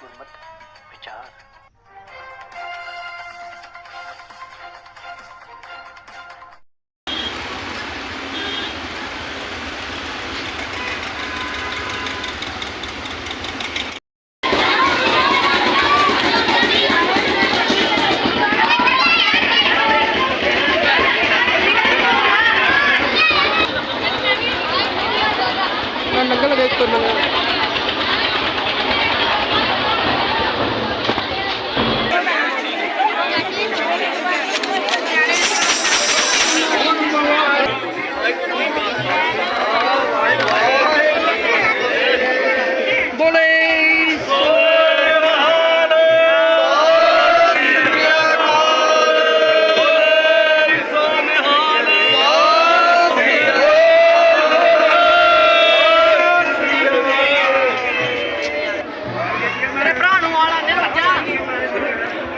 ਗੁਰਮਤ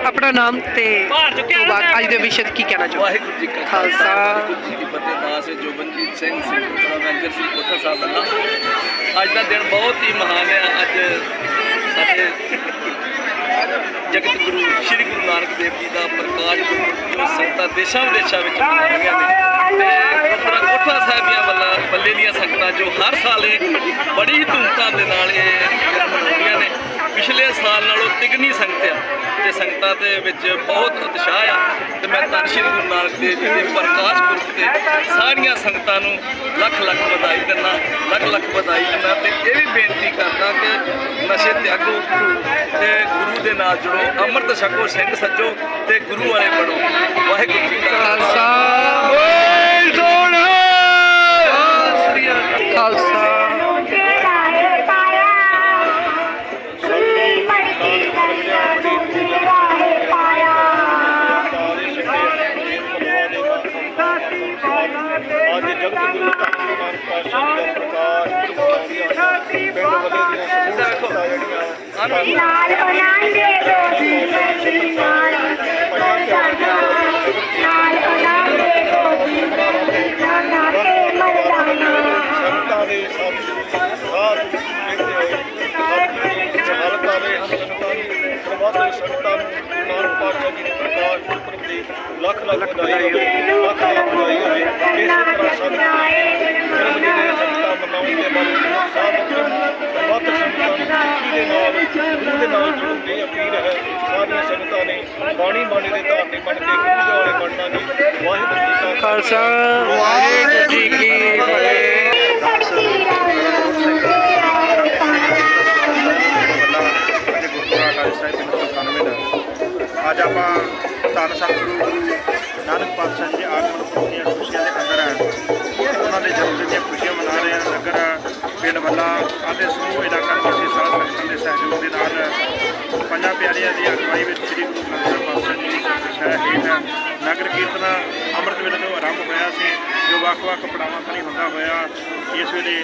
ਆਪਣਾ ਨਾਮ ਤੇ ਤੋਂ ਬਾਅਦ ਅੱਜ ਦੇ ਵਿਸ਼ੇ ਤੇ ਕੀ ਕਹਿਣਾ ਚਾਹੋ ਵਾਹਿਗੁਰੂ ਜੀ ਕਾ ਖਾਲਸਾ। ਵਾਹਿਗੁਰੂ ਜੀ ਕੀ ਫਤਿਹ ਦਾਸ ਹੈ ਜੋਬਨਜੀਤ ਸਿੰਘ ਸਿੰਘ ਮੈਨੇਜਰ ਸੀ ਕੋਠਾ ਸਾਹਿਬ ਬੰਨਾ ਅੱਜ ਦਾ ਦਿਨ ਬਹੁਤ ਹੀ ਮਹਾਨ ਹੈ। ਅੱਜ ਸਾਡੇ ਜਗਤ ਗੁਰੂ ਸ੍ਰੀ ਗੁਰੂ ਨਾਨਕ ਦੇਵ ਜੀ ਦਾ ਪ੍ਰਕਾਸ਼ ਪੁਰਬ ਜੋ ਸੰਗਤਾਂ ਦੇਸ਼ਾਂ ਵਿਦੇਸ਼ਾਂ ਵਿੱਚ ਮਨਾਈਆਂ ਨੇ ਤੇ ਗੁਰਦੁਆਰਾ ਕੋਠਾ ਸਾਹਿਬ ਦੀਆਂ ਵੱਲਾਂ ਬੱਲੇ ਦੀਆਂ ਸੰਗਤਾਂ ਜੋ ਹਰ ਸਾਲ ਇਹ ਬੜੀ ਹੀ ਧੂਮਧਾਮ ਦੇ ਨਾਲ ਇਹ ਮਨਾਉਂਦੀਆਂ ਨੇ। ਪਿਛਲੇ ਸਾਲ ਨਾਲੋਂ ਤਿਗਣੀ ਸੰਗਤ ਆ। ਤੇ ਸੰਗਤਾਂ ਦੇ ਵਿੱਚ ਬਹੁਤ ਉਤਸ਼ਾਹ ਆ ਤੇ ਮੈਂ ਧੰਨ ਸ਼੍ਰੀ ਗੁਰੂ ਨਾਨਕ ਦੇਵ ਜੀ ਦੇ ਪ੍ਰਕਾਸ਼ ਪੁਰਬ ਤੇ ਸਾਰੀਆਂ ਸੰਗਤਾਂ ਨੂੰ ਲੱਖ ਲੱਖ ਵਧਾਈ ਦਿੰਦਾ ਲੱਖ ਲੱਖ ਵਧਾਈ ਦਿੰਦਾ ਤੇ ਇਹ ਵੀ ਬੇਨਤੀ ਕਰਦਾ ਕਿ ਨਸ਼ੇ ਤਿਆਗੋ ਤੇ ਗੁਰੂ ਦੇ ਨਾਲ ਜੁੜੋ ਅੰਮ੍ਰਿਤ ਛਕੋ ਸਿੰਘ ਸੱਜੋ ਤੇ ਗੁਰੂ ਵਾਲੇ ਬਣੋ। ਵਾਹਿਗੁਰੂ ਜੀ ਕਾ ਖਾਲਸਾ। ਖਾਲਸਾ। ਜਿਹੜੀਆਂ ਲਾਲ ਅਨੰਦੇ ਗੋਦੀ ਮੱਛੀ ਨਾਲ ਮਰਦਾਨਾ ਲਾਲ ਗੋਦੀ ਮੱਛੀ ਜਾਨਾ ਤੇ ਮਰਦਾਨਾ ਸੰਗਤਾਂ ਦੇ ਸਾਥ ਸਾਥ ਕਹਿੰਦੇ ਹੋਏ ਜਹਾਲਤ ਆਵੇ ਹਮ ਸੰਗਤਾਂ ਦੀ ਪ੍ਰਵਾਦ ਸੰਗਤਾਂ ਨੂੰ ਗੁਰੂ ਪਾਤਸ਼ਾਹ ਜੀ ਦੇ ਪ੍ਰਕਾਸ਼ ਪੁਰਬ ਦੀ ਲੱਖ ਲੱਖ ਵਧਾਈ ਹੋਵੇ ਲੱਖ ਲੱਖ ਵਧਾਈ ਹੋਵੇ ਇਸੇ ਤਰ੍ਹਾਂ ਸੰਗਤਾਂ ਦੇ ਸੰਗਤਾਂ ਮਨਾਉਣ ਦੇ ਬਾਰੇ ਸਾਧ ਦੇ ਨਾਲ ਗੁਰੂ ਦੇ ਨਾਲ ਜੁੜਨ ਦੀ ਅਪੀਲ ਹੈ ਸਾਰੀਆਂ ਸੰਗਤਾਂ ਨੇ ਬਾਣੀ ਬਾਣੀ ਦੇ ਧਾਰਨੀ ਬਣ ਕੇ ਗੁਰੂ ਦੇ ਵਾਲੇ ਬਣਨਾ ਜੀ ਵਾਹਿਗੁਰੂ ਜੀ ਕਾ ਖਾਲਸਾ, ਵਾਹਿਗੁਰੂ ਜੀ ਕੀ ਫਤਿਹ। ਅੱਜ ਆਪਾਂ ਧੰਨ ਸਤਿਗੁਰੂ ਨਾਨਕ ਪਾਤਸ਼ਾਹ ਜੀ ਆਗਮਨ ਪੁਰਬ ਦੀਆਂ ਖੁਸ਼ੀਆਂ ਦੇ ਅੰਦਰ ਹੈ ਉਹਨਾਂ ਦੇ ਜਨਮ ਦੀਆਂ ਖੁਸ਼ੀਆਂ ਮਨਾ ਰਹੇ ਹਾਂ ਨਗਰ ਪਿੰਡ ਵੱਲਾ ਅਤੇ ਸਮੂਹ ਇਲਾਕਾ ਨਿਵਾਸੀ ਸਾਧ ਸੰਗਤਾਂ ਦੇ ਸਹਿਯੋਗ ਦੇ ਨਾਲ ਪੰਜਾਂ ਪਿਆਰਿਆਂ ਦੀ ਅਗਵਾਈ ਵਿੱਚ ਸ੍ਰੀ ਗੁਰੂ ਗ੍ਰੰਥ ਸਾਹਿਬ ਪਾਤਸ਼ਾਹ ਜੀ ਦੀ ਸ਼ਹਿਰ ਹੇਠ ਨਗਰ ਕੀਰਤਨ ਅੰਮ੍ਰਿਤ ਵੇਲੇ ਤੋਂ ਆਰੰਭ ਹੋਇਆ ਸੀ, ਜੋ ਵੱਖ-ਵੱਖ ਪੜਾਵਾਂ ਤੋਂ ਹੁੰਦਾ ਹੋਇਆ, ਇਸ ਵੇਲੇ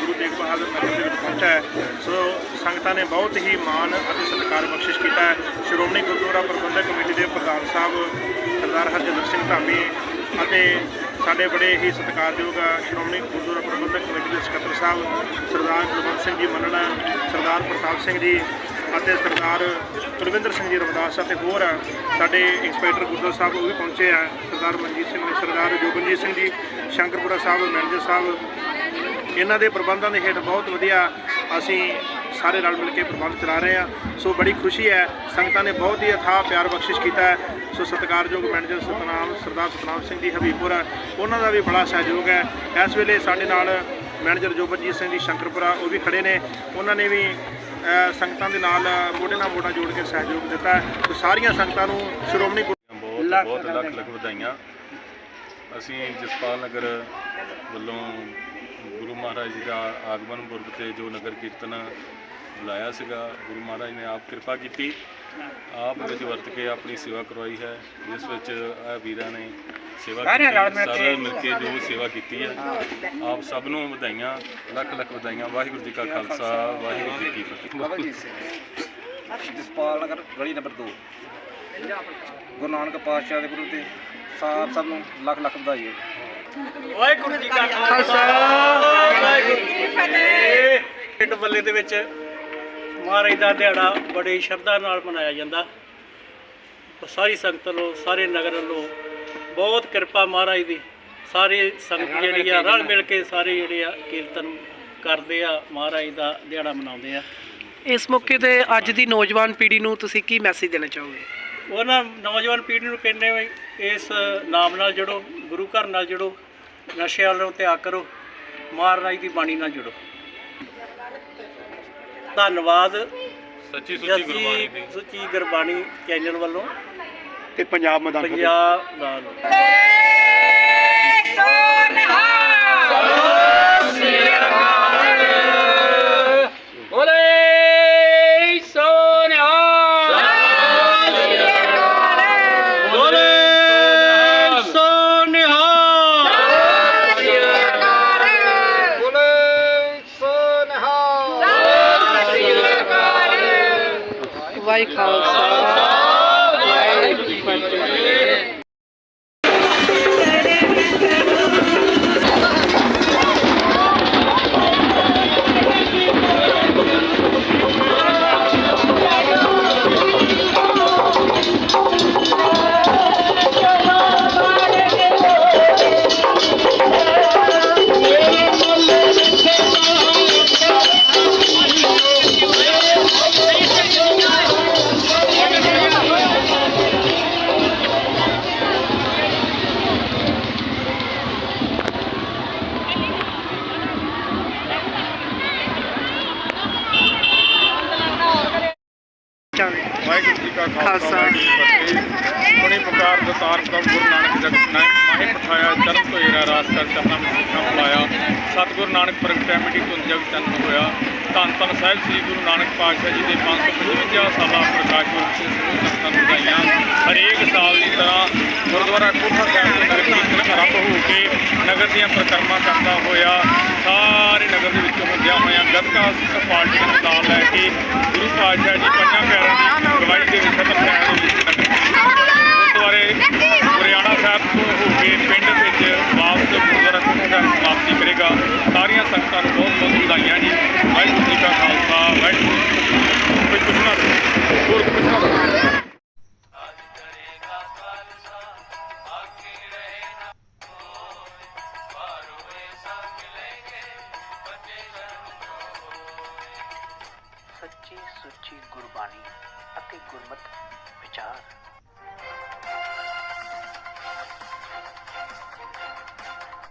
ਗੁਰੂ ਤੇਗ ਬਹਾਦਰ ਨਗਰ ਦੇ ਵਿੱਚ ਪਹੁੰਚਾ ਹੈ। ਸੋ ਸੰਗਤਾਂ ਨੇ ਬਹੁਤ ਹੀ ਮਾਣ ਅਤੇ ਸਤਿਕਾਰ ਬਖਸ਼ਿਸ਼ ਕੀਤਾ ਹੈ। ਸ਼੍ਰੋਮਣੀ ਗੁਰਦੁਆਰਾ ਪ੍ਰਬੰਧਕ ਕਮੇਟੀ ਦੇ ਪ੍ਰਧਾਨ ਸਾਹਿਬ ਸਰਦਾਰ ਹਰਜਿੰਦਰ ਸਿੰਘ ਧਾਮੀ ਅਤੇ ਸਾਡੇ ਬੜੇ ਹੀ ਸਤਿਕਾਰਯੋਗ ਸ਼੍ਰੋਮਣੀ ਗੁਰਦੁਆਰਾ ਪ੍ਰਬੰਧਕ ਕਮੇਟੀ ਦੇ ਸਕੱਤਰ ਸਾਹਿਬ, ਸਰਦਾਰ ਕੁਲਵੰਤ ਸਿੰਘ ਜੀ ਮੰਨਣਾ, ਸਰਦਾਰ ਪ੍ਰਤਾਪ ਸਿੰਘ ਜੀ ਅਤੇ ਸਰਦਾਰ ਕੁਲਵਿੰਦਰ ਸਿੰਘ ਜੀ ਰਵਿਦਾਸ ਅਤੇ ਹੋਰ ਸਾਡੇ ਇੰਸਪੈਕਟਰ ਗੁਰਦੁਆਰਾ ਸਾਹਿਬ ਉਹ ਵੀ ਪਹੁੰਚੇ ਆ, ਸਰਦਾਰ ਮਨਜੀਤ ਸਿੰਘ ਨੇ, ਸਰਦਾਰ ਜੋਗਨਜੀਤ ਸਿੰਘ ਜੀ, ਸ਼ੰਕਰਪੁਰਾ ਸਾਹਿਬ, ਮੈਨੇਜਰ ਸਾਹਿਬ। ਇਹਨਾਂ ਦੇ ਪ੍ਰਬੰਧਾਂ ਦੇ ਹੇਠ ਬਹੁਤ ਵਧੀਆ ਅਸੀਂ ਸਾਰੇ ਰਲ ਮਿਲ ਕੇ ਪ੍ਰਬੰਧ ਚਲਾ ਰਹੇ ਹਾਂ। ਸੋ ਬੜੀ ਖੁਸ਼ੀ ਹੈ। ਸੰਗਤਾਂ ਨੇ ਬਹੁਤ ਹੀ ਅਥਾਹ ਪਿਆਰ ਬਖਸ਼ਿਸ਼ ਕੀਤਾ ਹੈ। ਸੋ ਸਤਿਕਾਰਯੋਗ ਮੈਨੇਜਰ ਸਤਨਾਮ ਸਰਦਾਰ ਸਤਨਾਮ ਸਿੰਘ ਜੀ ਹਬੀਬਪੁਰ ਉਹਨਾਂ ਦਾ ਵੀ ਬੜਾ ਸਹਿਯੋਗ ਹੈ। ਇਸ ਵੇਲੇ ਸਾਡੇ ਨਾਲ ਮੈਨੇਜਰ ਜੋਬਨਜੀਤ ਸਿੰਘ ਜੀ ਸ਼ੰਕਰਪੁਰਾ ਉਹ ਵੀ ਖੜੇ ਨੇ। ਉਹਨਾਂ ਨੇ ਵੀ ਸੰਗਤਾਂ ਦੇ ਨਾਲ ਮੋਢੇ ਨਾਲ ਮੋਢਾ ਜੋੜ ਕੇ ਸਹਿਯੋਗ ਦਿੱਤਾ ਸੋ ਸਾਰੀਆਂ ਸੰਗਤਾਂ ਨੂੰ ਸ਼੍ਰੋਮਣੀ ਬਹੁਤ ਬਹੁਤ ਲੱਖ ਲੱਖ ਵਧਾਈਆਂ। ਅਸੀਂ ਜਸਪਾਲ ਨਗਰ ਵੱਲੋਂ ਗੁਰੂ ਮਹਾਰਾਜ ਜੀ ਦਾ ਆਗਮਨ ਪੁਰਬ ਤੇ ਜੋ ਨਗਰ ਕੀਰਤਨ ਬੁਲਾਇਆ ਸੀਗਾ ਗੁਰੂ ਮਹਾਰਾਜ ਨੇ ਆਪ ਕਿਰਪਾ ਕੀਤੀ। ਆਪ ਵਿੱਚ ਵਰਤ ਕੇ ਆਪਣੀ ਸੇਵਾ ਕਰਵਾਈ ਹੈ। ਜਿਸ ਵਿੱਚ ਇਹ ਵੀਰਾਂ ਨੇ ਸੇਵਾ ਕੀਤੀ ਸਾਰੇ ਮਿਲ ਕੇ। ਜੋ ਸੇਵਾ ਕੀਤੀ ਹੈ। ਆਪ ਸਭ ਨੂੰ ਵਧਾਈਆਂ ਲੱਖ ਲੱਖ ਵਧਾਈਆਂ। ਵਾਹਿਗੁਰੂ ਜੀ ਕਾ ਖਾਲਸਾ ਵਾਹਿਗੁਰੂ ਜੀ ਕੀ ਫਤਿਹ। ਜਸਪਾਲ ਨਗਰ ਗਲੀ ਨੰਬਰ 2 ਗੁਰੂ ਨਾਨਕ ਪਾਤਸ਼ਾਹ ਦੇ ਗੁਰੂ ਤੇ ਸਾਬ ਸਭ ਨੂੰ ਲੱਖ ਲੱਖ ਵਧਾਈ ਹੋਵੇ ਖਾਲਸਾ ਪਿੰਡ ਬੱਲੇ ਦੇ ਵਿੱਚ ਮਹਾਰਾਜ ਦਾ ਦਿਹਾੜਾ ਬੜੀ ਸ਼ਰਧਾ ਨਾਲ ਮਨਾਇਆ ਜਾਂਦਾ। ਸਾਰੀ ਸੰਗਤ ਵੱਲੋਂ ਸਾਰੇ ਨਗਰ ਵੱਲੋਂ ਬਹੁਤ ਕਿਰਪਾ ਮਹਾਰਾਜ ਦੀ। ਸਾਰੀ ਸੰਗਤ ਜਿਹੜੀ ਆ ਰਲ ਮਿਲ ਕੇ ਸਾਰੇ ਜਿਹੜੇ ਆ ਕੀਰਤਨ ਕਰਦੇ ਆ ਮਹਾਰਾਜ ਦਾ ਦਿਹਾੜਾ ਮਨਾਉਂਦੇ ਆ। ਇਸ ਮੌਕੇ ਤੇ ਅੱਜ ਦੀ ਨੌਜਵਾਨ ਪੀੜ੍ਹੀ ਨੂੰ ਤੁਸੀਂ ਕੀ ਮੈਸੇਜ ਦੇਣਾ ਚਾਹੋਗੇ? ਉਹਨਾਂ ਨੌਜਵਾਨ ਪੀੜ੍ਹੀ ਨੂੰ ਕਹਿੰਦੇ ਵੀ ਇਸ ਨਾਮ ਨਾਲ ਜੁੜੋ ਗੁਰੂ ਘਰ ਨਾਲ ਜੁੜੋ ਨਸ਼ੇ ਵੱਲੋਂ ਤਿਆਗ ਕਰੋ ਮਹਾਰਾਜ ਦੀ ਬਾਣੀ ਨਾਲ ਜੁੜੋ। ਧੰਨਵਾਦ। ਸੱਚੀ ਸੁੱਚੀ ਗੁਰਬਾਣੀ ਦੀ। ਸੁੱਚੀ ਗੁਰਬਾਣੀ ਚੈਨਲ ਵੱਲੋਂ ਤੇ ਪੰਜਾਬ ਮੈਦਾਨ ਫਤਿਹ। ਪੰਜਾਬ ਦਾ ਵਾਹਿ ਖਾਲਸਾ ਕਾ ਖਾਲਸਾ ਜੀ ਫਤਿਹ। ਹੁਣੇ ਪੁਕਾਰ ਦਤਾਰ ਦਾ ਗੁਰੂ ਨਾਨਕ ਜਗਤ ਨਾਇ ਮਾਹੇ ਪਠਾਇਆ ਚਰਨ ਤੋਂ ਏਰਾ ਰਾਸ ਕਰ, ਚਰਨਾਂ ਵਿੱਚ ਸਿੱਖਾਂ ਬੁਲਾਇਆ। ਸਤਿਗੁਰੂ ਨਾਨਕ ਪ੍ਰਗਟਿਆ ਮਿੱਟੀ ਤੋਂ ਜਗ ਚੰਨ ਹੋਇਆ। ਧੰਨ ਧੰਨ ਸਾਹਿਬ ਸ੍ਰੀ ਗੁਰੂ ਨਾਨਕ ਪਾਤਸ਼ਾਹ ਜੀ ਦੇ 555 ਸਾਲਾ ਪ੍ਰਕਾਸ਼ ਪੁਰਬ ਤੇ ਸੰਗਤਾਂ ਨੂੰ ਵਧਾਈਆਂ। ਹਰੇਕ ਸਾਲ ਦੀ ਤਰ੍ਹਾਂ ਗੁਰਦੁਆਰਾ ਕੋਠਾ ਸਾਹਿਬ ਦੇ ਨਗਰ ਕੀਰਤਨ ਆਰੰਭ ਹੋ ਕੇ ਨਗਰ ਦੀਆਂ ਪ੍ਰਕਰਮਾਂ ਕਰਦਾ ਹੋਇਆ ਸਾਰੇ ਨਗਰ ਦੇ ਵਿੱਚੋਂ ਹੁੰਦਿਆਂ ਹੋਇਆਂ ਗੱਤਕਾ ਪਾਰਟੀ ਨੂੰ ਨਾਲ ਲੈ ਕੇ ਗੁਰੂ ਪਾਤਸ਼ਾਹ ਜੀ ਪੰਜਾਂ ਪਿਆਰਿਆਂ ਦੀ ਅਗਵਾਈ ਦੇ ਵਿੱਚ ਸਤਿ ਸ਼ਹਿਰ ਦੇ ਵਿੱਚ ਗੁਰਦੁਆਰੇ ਗੁਰਬਾਣੀ ਅਤੇ ਗੁਰਮਤ ਵਿਚਾਰ।